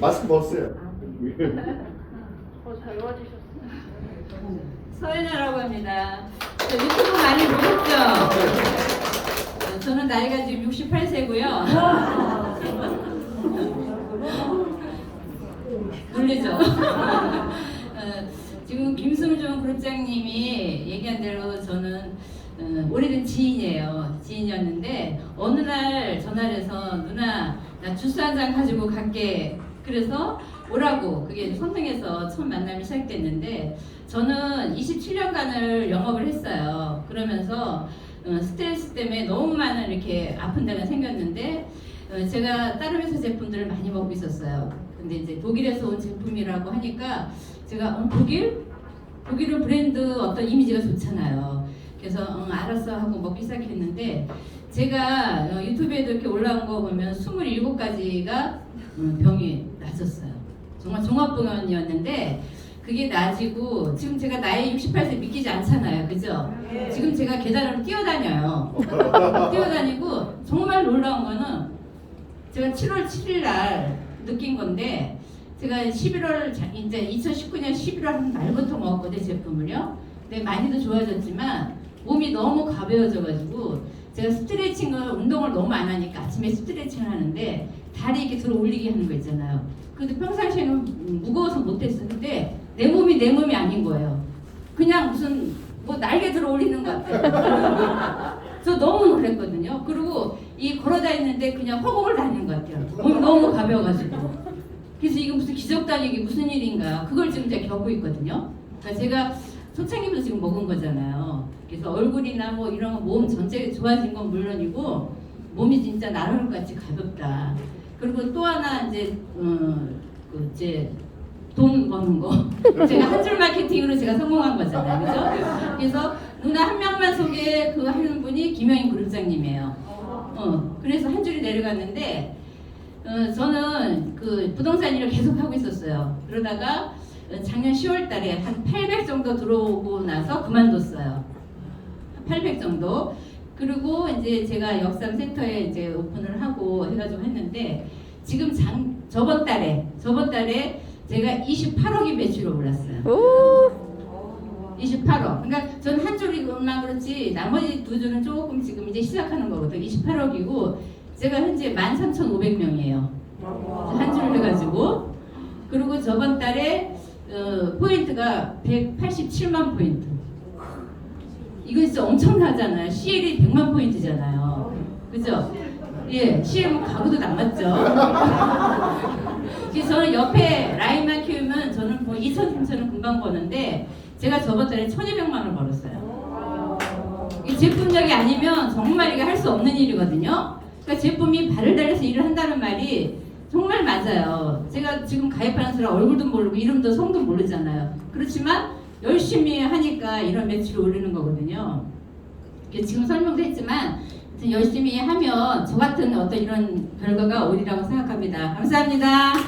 마스크 벗으세요. 어, 잘 와주셨어요. 서연아라고 합니다. 저 유튜브 많이 보셨죠? 어, 저는 나이가 지금 68세고요. 놀리죠? 어, 지금 김승준 그룹장님이 얘기한 대로 저는 어, 오래된 지인이에요. 지인이었는데 어느 날 전화를 해서 누나 나 주스 한 잔 가지고 갈게. 그래서 오라고 그게 선생에서 처음 만남이 시작됐는데 저는 27년간을 영업을 했어요. 그러면서 어, 스트레스 때문에 너무 많은 이렇게 아픈 데가 생겼는데 어, 제가 다른 회사 제품들을 많이 먹고 있었어요. 근데 이제 독일에서 온 제품이라고 하니까 제가 어, 독일? 독일은 브랜드 어떤 이미지가 좋잖아요. 그래서 응, 알았어 하고 먹기 시작했는데 제가 어, 유튜브에도 이렇게 올라온 거 보면 27가지가 음, 병이 나졌어요. 정말 종합병원이었는데 그게 나지고 지금 제가 나이 68세 믿기지 않잖아요. 그죠? 지금 제가 계단으로 뛰어다녀요. 뛰어다니고 정말 놀라운 거는 제가 7월 7일 날 느낀 건데 제가 11월 자- 이제 2019년 11월 말부터 먹었거든요 제품을요. 근데 많이도 좋아졌지만 몸이 너무 가벼워져가지고 제가 스트레칭을 운동을 너무 안 하니까 아침에 스트레칭을 하는데 다리 이렇게 들어 올리게 하는 거 있잖아요. 근데 평상시에는 무거워서 못했어. 근데 내 몸이 내 몸이 아닌 거예요. 그냥 무슨 뭐 날개 들어 올리는 것 같아요. 저 너무 놀랐거든요. 그리고 이 걸어 다니는데 그냥 허공을 다니는 것 같아요. 몸이 너무 가벼워가지고. 그래서 이거 무슨 기적 다니기 무슨 일인가 그걸 지금 제가 겪고 있거든요. 그러니까 제가 초창기부터 지금 먹은 거잖아요. 그래서 얼굴이나 뭐 이런 거몸 전체 좋아진 건 물론이고 몸이 진짜 나를 같이 가볍다. 그리고 또 하나 이제 어, 그 이제 돈 버는 거. 제가 한 줄 마케팅으로 제가 성공한 거잖아요. 그죠? 그래서 누나 한 명만 소개 그 하는 분이 김영인 그룹장님이에요. 어, 그래서 한 줄이 내려갔는데 어, 저는 그 부동산 일을 계속 하고 있었어요. 그러다가 어, 작년 10월 달에 한 800 정도 들어오고 나서 그만뒀어요. 800 정도. 그리고 이제 제가 역삼 센터에 이제 오픈을 하고 해가지고 했는데 지금 장, 저번 달에 저번 달에 제가 28억이 매출로 올랐어요. 28억. 그러니까 저는 한 줄이만 그렇지 나머지 두 줄은 조금 지금 이제 시작하는 거거든요. 28억이고 제가 현재 13,500명이에요. 한줄 해가지고 그리고 저번 달에 어, 포인트가 187만 포인트. 이거 진짜 엄청나잖아요. CL이 100만 포인트잖아요. 그죠? 예, 뭐 가구도 남았죠. 그래서 저는 옆에 라인만 키우면 저는 뭐 2천, 3천은 금방 버는데 제가 저번 달에 1,200만 원 벌었어요. 이 제품력이 아니면 정말 이게 할 수 없는 일이거든요. 그러니까 제품이 발을 달려서 일을 한다는 말이 정말 맞아요. 제가 지금 가입하는 사람 얼굴도 모르고 이름도 성도 모르잖아요. 그렇지만 열심히 하니까 이런 매출을 올리는 거거든요. 지금 설명도 했지만 열심히 하면 저 같은 어떤 이런 결과가 오리라고 생각합니다. 감사합니다.